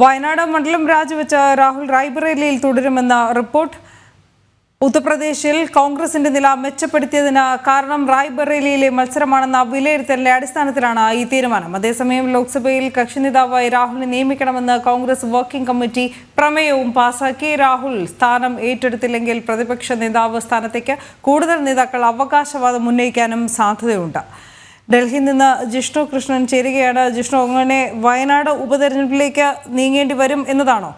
വയനാട് മണ്ഡലം രാജിവെച്ച രാഹുൽ റായ്ബറേലിയിൽ തുടരുമെന്ന റിപ്പോർട്ട്. ഉത്തർപ്രദേശിൽ കോൺഗ്രസിന്റെ നില മെച്ചപ്പെടുത്തിയതിന് കാരണം റായ്ബറേലിയിലെ മത്സരമാണെന്ന വിലയിരുത്തലിന്റെ അടിസ്ഥാനത്തിലാണ് ഈ തീരുമാനം. അതേസമയം ലോക്സഭയിൽ കക്ഷി നേതാവായി രാഹുലിനെ നിയമിക്കണമെന്ന് കോൺഗ്രസ് വർക്കിംഗ് കമ്മിറ്റി പ്രമേയവും പാസാക്കി. രാഹുൽ സ്ഥാനം ഏറ്റെടുത്തില്ലെങ്കിൽ പ്രതിപക്ഷ നേതാവ് സ്ഥാനത്തേക്ക് കൂടുതൽ നേതാക്കൾ അവകാശവാദം ഉന്നയിക്കാനും സാധ്യതയുണ്ട്. ഡൽഹിയിൽ നിന്ന് ജിഷ്ണു കൃഷ്ണൻ ചേരുകയാണ്. ജിഷ്ണു അങ്ങനെ വയനാട് ഉപതെരഞ്ഞെടുപ്പിലേക്ക് നീങ്ങേണ്ടി വരും എന്നതാണോ?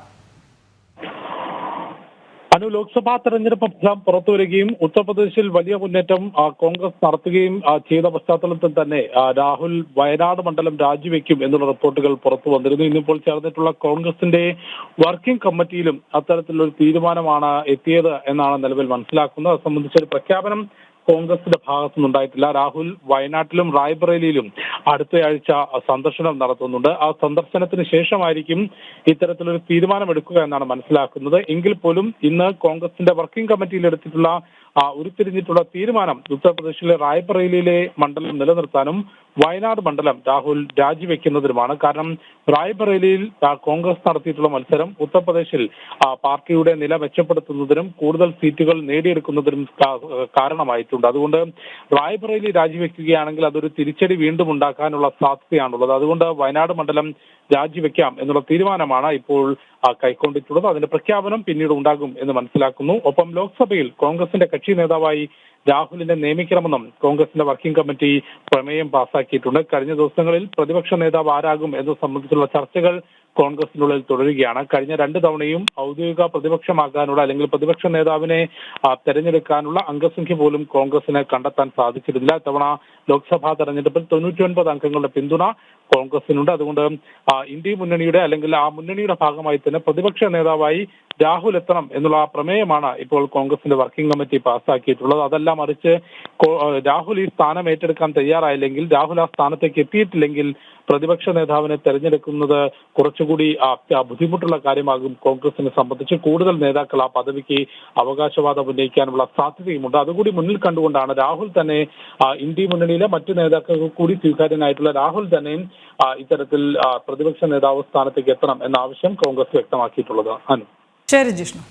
അനു ലോക്സഭാ തെരഞ്ഞെടുപ്പ് ഫലം പുറത്തുവരികയും ഉത്തർപ്രദേശിൽ വലിയ മുന്നേറ്റം കോൺഗ്രസ് നടത്തുകയും ചെയ്ത പശ്ചാത്തലത്തിൽ തന്നെ രാഹുൽ വയനാട് മണ്ഡലം രാജിവെക്കും എന്നുള്ള റിപ്പോർട്ടുകൾ പുറത്തു വന്നിരുന്നു. ഇന്നിപ്പോൾ ചേർന്നിട്ടുള്ള കോൺഗ്രസിന്റെ വർക്കിംഗ് കമ്മിറ്റിയിലും അത്തരത്തിലൊരു തീരുമാനമാണ് എത്തിയത് എന്നാണ് നിലവിൽ മനസ്സിലാക്കുന്നത്. അത് സംബന്ധിച്ചൊരു പ്രഖ്യാപനം കോൺഗ്രസിന്റെ ഭാഗത്തുനിന്നുണ്ടായിട്ടില്ല. രാഹുൽ വയനാട്ടിലും റായ്ബറേലിയിലും അടുത്തയാഴ്ച സന്ദർശനം നടത്തുന്നുണ്ട്. ആ സന്ദർശനത്തിന് ശേഷമായിരിക്കും ഇത്തരത്തിലൊരു തീരുമാനമെടുക്കുക എന്നാണ് മനസ്സിലാക്കുന്നത്. എങ്കിൽ പോലും ഇന്ന് കോൺഗ്രസിന്റെ വർക്കിംഗ് കമ്മിറ്റിയിൽ എടുത്തിട്ടുള്ള ഉരുത്തിരിഞ്ഞിട്ടുള്ള തീരുമാനം ഉത്തർപ്രദേശിലെ റായ്ബറേലിയിലെ മണ്ഡലം നിലനിർത്താനും വയനാട് മണ്ഡലം രാഹുൽ രാജിവെക്കുന്നതിനുമാണ്. കാരണം റായ്ബറേലിയിൽ കോൺഗ്രസ് നടത്തിയിട്ടുള്ള മത്സരം ഉത്തർപ്രദേശിൽ പാർട്ടിയുടെ നില മെച്ചപ്പെടുത്തുന്നതിനും കൂടുതൽ സീറ്റുകൾ നേടിയെടുക്കുന്നതിനും കാരണമായിട്ടുണ്ട്. അതുകൊണ്ട് റായ്ബറേലി രാജിവെക്കുകയാണെങ്കിൽ അതൊരു തിരിച്ചടി വീണ്ടും ഉണ്ടാക്കാനുള്ള സാധ്യതയാണുള്ളത്. അതുകൊണ്ട് വയനാട് മണ്ഡലം രാജിവെക്കാം എന്നുള്ള തീരുമാനമാണ് ഇപ്പോൾ കൈക്കൊണ്ടിട്ടുള്ളത്. അതിന്റെ പ്രഖ്യാപനം പിന്നീട് ഉണ്ടാകും എന്ന് മനസ്സിലാക്കുന്നു. ഒപ്പം ലോക്സഭയിൽ കോൺഗ്രസിന്റെ കക്ഷി നേതാവായി രാഹുലിനെ നിയമിക്കണമെന്നും കോൺഗ്രസിന്റെ വർക്കിംഗ് കമ്മിറ്റി പ്രമേയം പാസാക്കിയിട്ടുണ്ട്. കഴിഞ്ഞ ദിവസങ്ങളിൽ പ്രതിപക്ഷ നേതാവ് ആരാകും എന്നത് സംബന്ധിച്ചുള്ള ചർച്ചകൾ കോൺഗ്രസിനുള്ളിൽ തുടരുകയാണ്. കഴിഞ്ഞ രണ്ട് തവണയും ഔദ്യോഗിക പ്രതിപക്ഷമാകാനുള്ള അല്ലെങ്കിൽ പ്രതിപക്ഷ നേതാവിനെ തെരഞ്ഞെടുക്കാനുള്ള അംഗസംഖ്യ പോലും കോൺഗ്രസിന് കണ്ടെത്താൻ സാധിച്ചിരുന്നില്ല. ഇത്തവണ ലോക്സഭാ തെരഞ്ഞെടുപ്പിൽ തൊണ്ണൂറ്റിയൊൻപത് അംഗങ്ങളുടെ പിന്തുണ കോൺഗ്രസിനുണ്ട്. അതുകൊണ്ട് ഇന്ത്യ മുന്നണിയുടെ അല്ലെങ്കിൽ ആ മുന്നണിയുടെ ഭാഗമായി തന്നെ പ്രതിപക്ഷ നേതാവായി രാഹുൽ എത്തണം എന്നുള്ള പ്രമേയമാണ് ഇപ്പോൾ കോൺഗ്രസിന്റെ വർക്കിംഗ് കമ്മിറ്റി പാസാക്കിയിട്ടുള്ളത്. അതല്ല മറിച്ച് രാഹുൽ ഈ സ്ഥാനം ഏറ്റെടുക്കാൻ തയ്യാറായില്ലെങ്കിൽ രാഹുൽ ആ സ്ഥാനത്തേക്ക് എത്തിയിട്ടില്ലെങ്കിൽ പ്രതിപക്ഷ നേതാവിനെ തെരഞ്ഞെടുക്കുന്നത് കുറച്ചുകൂടി ബുദ്ധിമുട്ടുള്ള കാര്യമാകും കോൺഗ്രസിനെ സംബന്ധിച്ച്. കൂടുതൽ നേതാക്കൾ ആ പദവിക്ക് അവകാശവാദം ഉന്നയിക്കാനുള്ള സാധ്യതയുമുണ്ട്. അതുകൂടി മുന്നിൽ കണ്ടുകൊണ്ടാണ് രാഹുൽ തന്നെ ഇന്ത്യ മുന്നണിയിലെ മറ്റു നേതാക്കൾക്ക് കൂടി സ്വീകാര്യനായിട്ടുള്ള രാഹുൽ തന്നെ ഇത്തരത്തിൽ പ്രതിപക്ഷ നേതാവ് സ്ഥാനത്തേക്ക് എത്തണം എന്ന ആവശ്യം കോൺഗ്രസ് വ്യക്തമാക്കിയിട്ടുള്ളത്. അനു. ശരി ജിഷ്ണു.